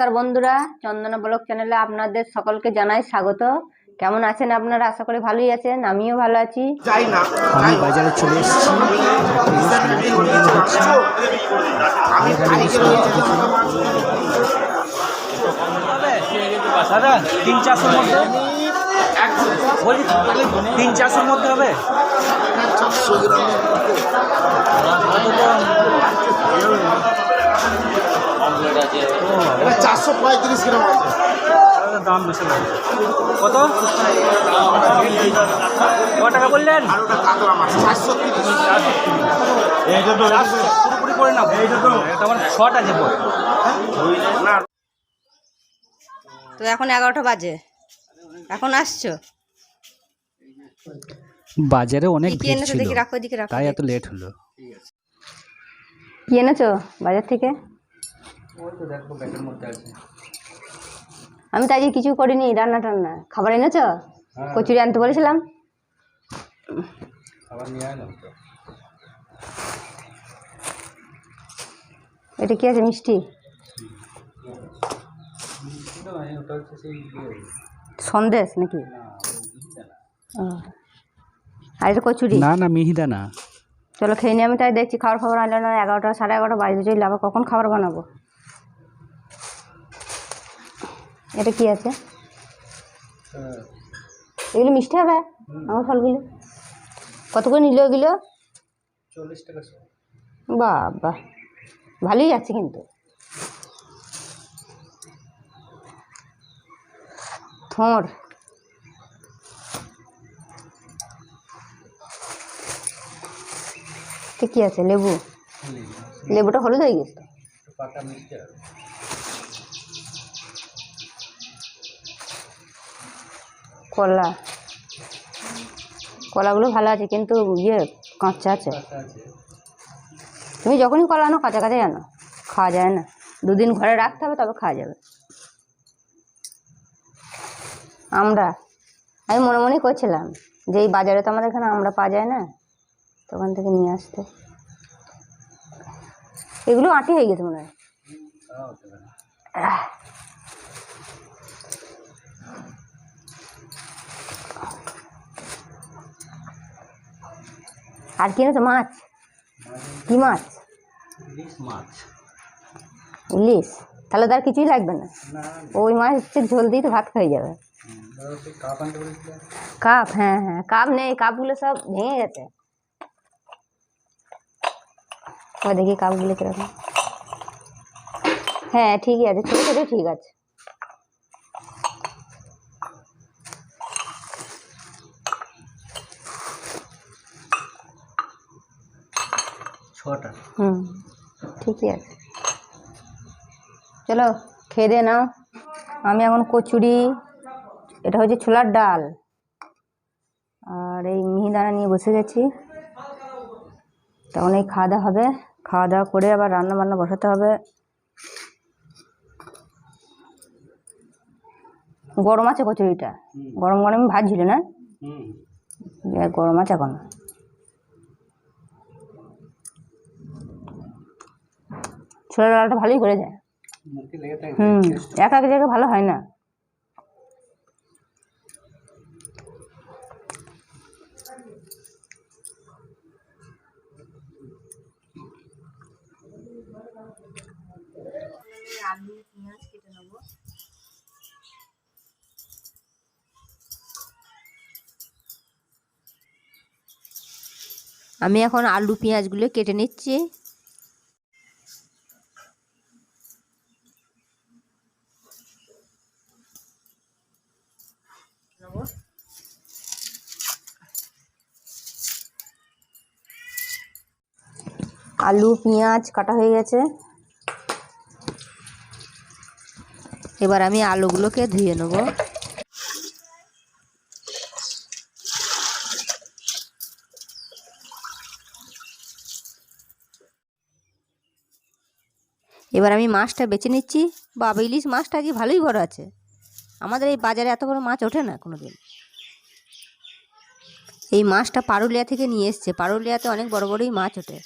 নমস্কার বন্ধুরা চন্দনা ব্লগ চ্যানেলে আপনাদের সকলকে জানাই স্বাগত কেমন আছেন আপনারা আশা করি ভালোই আছেন আমিও ভালো আছি আমি বাজারে চলে এসেছি দাদা তিন চারশোর মধ্যে বলছি তিন চারশোর মধ্যে হবে চারশো চারশো পঁয়ত্রিশ গ্রাম আছে। দাম বেশি কত? ক টাকা বললেন? পুরোপুরি করে না শর্ট আছে তো এখন এগারোটা বাজে। এখন আসছো? বাজারে অনেক ভিড় ছিল। দেখি রাখো এদিকে রাখো। তাই এত লেট হলো। কি এনেছো বাজার থেকে? আমি তো আজকে কিছু করিনি রান্না টান্না। খাবার এনেছ? কচুরি আনতে বলেছিলাম। খাবার নিয়ে আয়লাম তো। এটা কি আছে মিষ্টি? সেই সন্দেশ নাকি? ও। আর এটা কচুরি? না না মিহিদা না চলো খেয়ে নিয়ে আমি তাই দেখছি খাবার খাবার আনলো না এগারোটা সাড়ে এগারোটা বাজতে চললে আবার কখন খাবার বানাবো? এটা কি আছে? এগুলো মিষ্টি হবে? আমার ফলগুলো। কত করে নিল এগুলো? চল্লিশ টাকা বাবা ভালোই আছে কিন্তু। তো কি আছে? লেবু। লেবুটা হলুদ হয়ে গেছে পাকা মিষ্টি আর কলা। কলাগুলো ভালো আছে কিন্তু ইয়ে কাঁচা আছে। তুমি যখনই কলা আনো কাঁচা কাঁচা আনো। খাওয়া যায় না। দুদিন ঘরে রাখতে হবে তবে খাওয়া যাবে। আমরা আমি মনে মনেই করছিলাম যে এই বাজারে তো আমাদের এখানে আমরা পাওয়া যায় না। তখন থেকে নিয়ে আসতে। এগুলো আটি হয়ে গেছে মনে হয়। আর কি এনেছো? মাছ? কি মাছ? ইলিশ মাছ। ইলিশ? তাহলে তার কিছুই লাগবে না। না। ওই মাছের ঝোল দিয়ে তো ভাত খাই যাবে। ধরো সেই কাপ আনতে বলেছিলে কাপ হ্যাঁ হ্যাঁ কাপ নেই কাপগুলো সব ভেঙে গেছে। ও দেখি কাপগুলো কীরকম। হ্যাঁ ঠিকই আছে ছোটো ছোটো ঠিক আছে। ছটা। হুম ঠিকই আছে। চলো খেয়ে দে নাও। আমি এখন কচুরি এটা হচ্ছে ছোলার ডাল। আর এই মিহিদানা নিয়ে বসে গেছি। তখন এই খাওয়া দাওয়া হবে। খাওয়া দাওয়া করে আবার রান্না বান্না বসাতে হবে। গরম আছে কচুরিটা? গরম গরম ভাজছিল না? গরম আছে এখন। ছোলার ডালটা ভালোই করে যায়। হুম, এক এক জায়গায় ভালো হয় না। আমি এখন আলু পেঁয়াজগুলো কেটে নিচ্ছি। আলু, পেঁয়াজ কাটা হয়ে গেছে। এবার আমি আলুগুলোকে ধুয়ে নেব। এবার আমি মাছটা বেছে নিচ্ছি। বাবা, ইলিশ মাছটা আজকে ভালোই বড় আছে? আমাদের এই বাজারে এত বড় মাছ ওঠে না কোনো দিন এই মাছটা পারুলিয়া থেকে নিয়ে এসছে। পারুলিয়াতে অনেক বড় বড়ই মাছ ওঠে।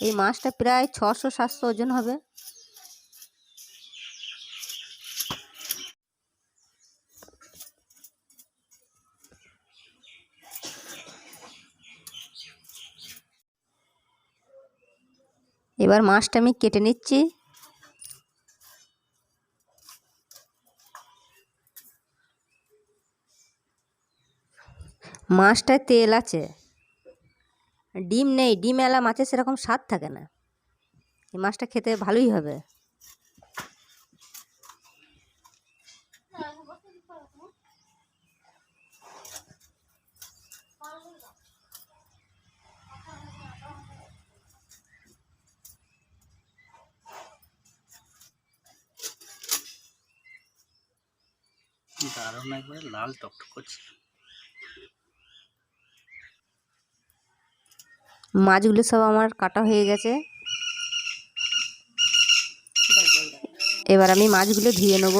এই মাছটা প্রায় ছশো সাতশো ওজন হবে। এবার মাছটা আমি কেটে নিচ্ছি। মাছটায় তেল আছে। ডিম নেই, ডিম এলা মাছের সেরকম স্বাদ থাকে না। এই মাছটা খেতে ভালোই হবে। দারুণ একবারে লাল টকটক করছে। মাছগুলো সব আমার কাটা হয়ে গেছে। এবার আমি মাছগুলো ধুয়ে নেব।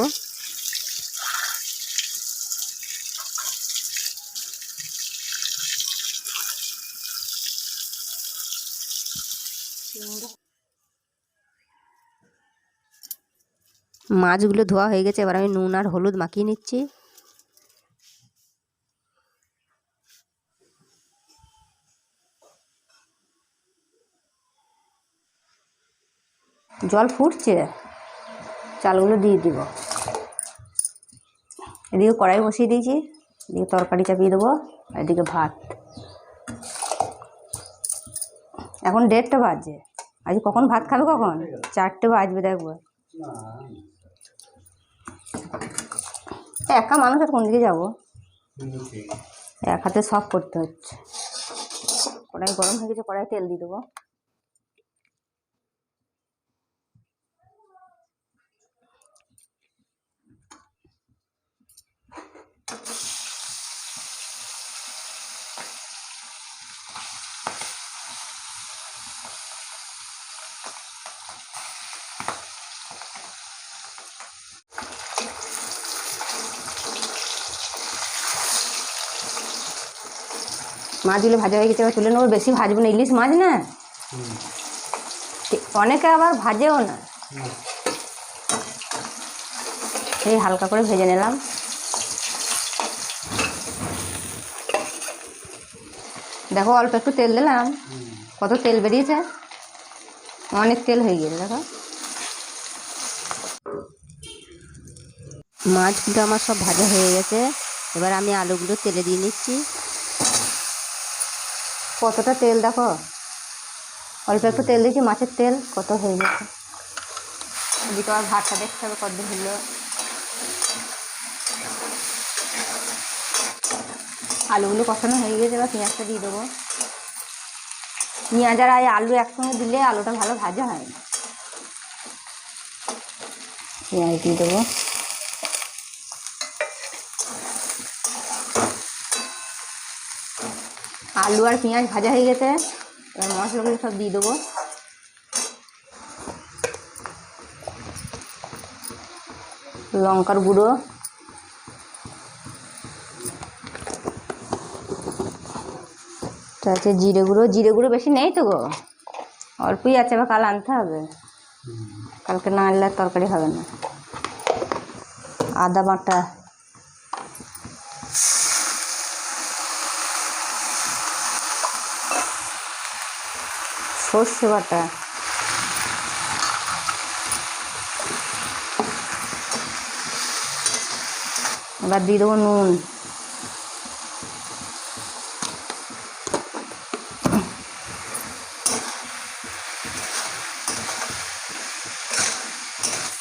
মাছগুলো ধোয়া হয়ে গেছে, এবার আমি নুন আর হলুদ মাখিয়ে নিচ্ছি। জল ফুটছে, চালগুলো দিয়ে দিব। এদিকে কড়াই বসিয়ে দিয়েছি, এদিকে তরকারি চাপিয়ে দেবো এদিকে ভাত। এখন দেড়টা বাজে আজ কখন ভাত খাবে কখন? চারটে বাজবে দেখব। একা মানুষ আর কোন দিকে যাব? এক হাতে সব করতে হচ্ছে। কড়াই গরম হয়ে গেছে কড়াই তেল দিয়ে দেবো। মাছগুলো ভাজা হয়ে গেছে এবার তুলে নেব বেশি ভাজবো না ইলিশ মাছ না। অনেকে আবার ভাজেও না। এই হালকা করে ভেজে নিলাম। দেখো অল্প একটু তেল দিলাম। কত তেল বেরিয়েছে? অনেক তেল হয়ে গিয়েছে দেখো। মাছগুলো আমার সব ভাজা হয়ে গেছে। এবার আমি আলুগুলো তেলে দিয়ে নিচ্ছি। কতটা তেল দেখো? অল্প একটু তেল দিয়েছি, মাছের তেল, কত হয়ে গেছে। এদিকে আবার ভাতটা দেখতে হবে কত হলো। আলুগুলো কষানো হয়ে গেছে, এবার পেঁয়াজটা দিয়ে দেবো। পেঁয়াজ আর আলু একসঙ্গে দিলে আলুটা ভালো ভাজা হয় পেঁয়াজ দিয়ে দেবো। আলু আর পেঁয়াজ ভাজা হয়ে গেছে। এবার মশলাগুলো সব দিয়ে দেবো। লঙ্কার গুঁড়ো। তারপরে জিরে গুঁড়ো। জিরে গুঁড়ো বেশি নেই তো গো? অল্পই আছে, আবার কাল আনতে হবে। কালকে না আনলে তরকারি হবে না। আদা বাটা সর্ষে বাটা। এবার দিয়ে দেবো নুন।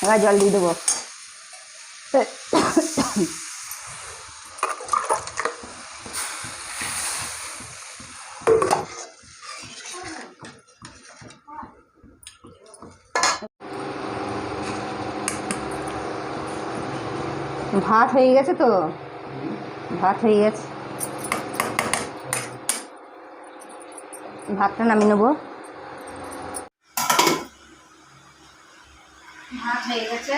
এবার জল দিয়ে দেবো। ভাত হয়ে গেছে তো? ভাত হয়ে গেছে। ভাতটা নামিয়ে নেব। ভাত হয়ে গেছে।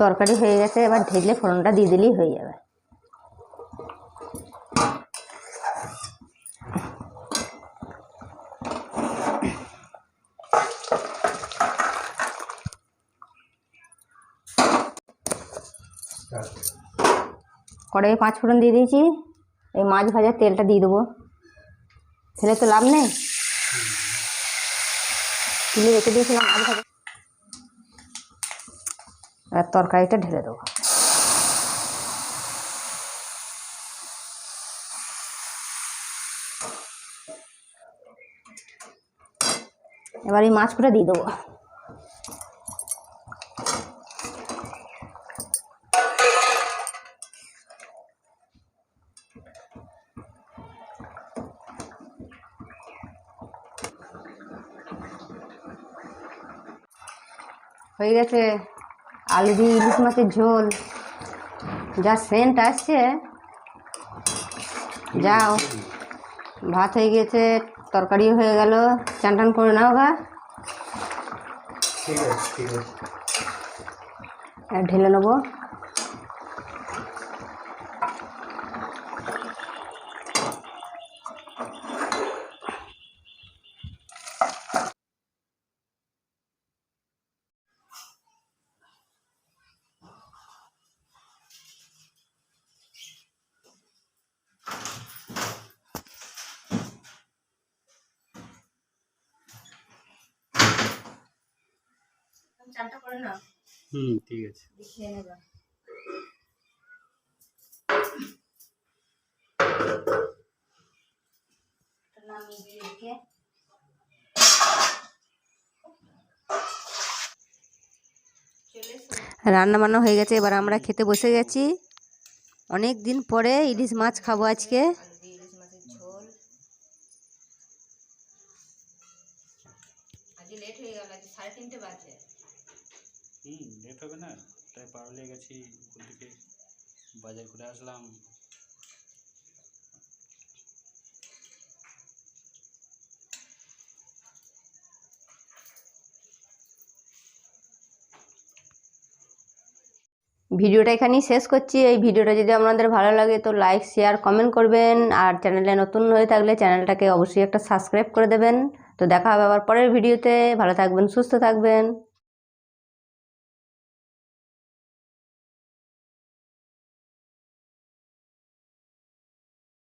তরকারি হয়ে গেছে এবার ঢেলে ফোড়নটা দিয়ে দিলেই হয়ে যাবে। কড়াইয়ে পাঁচ ফোড়ন দিয়ে দিয়েছি। এই মাছ ভাজার তেলটা দিয়ে দেবো। ফেলে তো লাভ নেই। তুলে রেখে দিয়েছিলাম মাছ ভাজা। আর তরকারিটা ঢেলে দেবো। এবার এই মাছগুলো দিয়ে দেবো। হয়ে গেছে আলু দিয়ে ইলিশ মাছের ঝোল। যা সেন্ট আসছে। যাও। ভাত হয়ে গেছে তরকারি হয়ে গেল। চান টান করে নাও গা। ঢেলে নেব। চানটা করে নাও হুম ঠিক আছে। দেখিয়ে নেবা। নামিয়ে দিয়ে রেখে। রান্না বান্না হয়ে গেছে এবার আমরা খেতে বসে গেছি। অনেক দিন পরে ইলিশ মাছ খাব আজকে ইলিশ মাছের ঝোল আজকে লেট হয়ে গেল আজকে সাড়ে তিনটে বাজে হুম লেট হবে না তাই পারলে গেছি ওখান থেকে বাজার করে আসলাম। ভিডিওটা এখানেই শেষ করছি। এই ভিডিওটা যদি আপনাদের ভালো লাগে তো লাইক, শেয়ার, কমেন্ট করবেন। আর চ্যানেলে নতুন হয়ে থাকলে চ্যানেলটাকে অবশ্যই একটা সাবস্ক্রাইব করে দেবেন। তো দেখা হবে আবার পরের ভিডিওতে। ভালো থাকবেন, সুস্থ থাকবেন।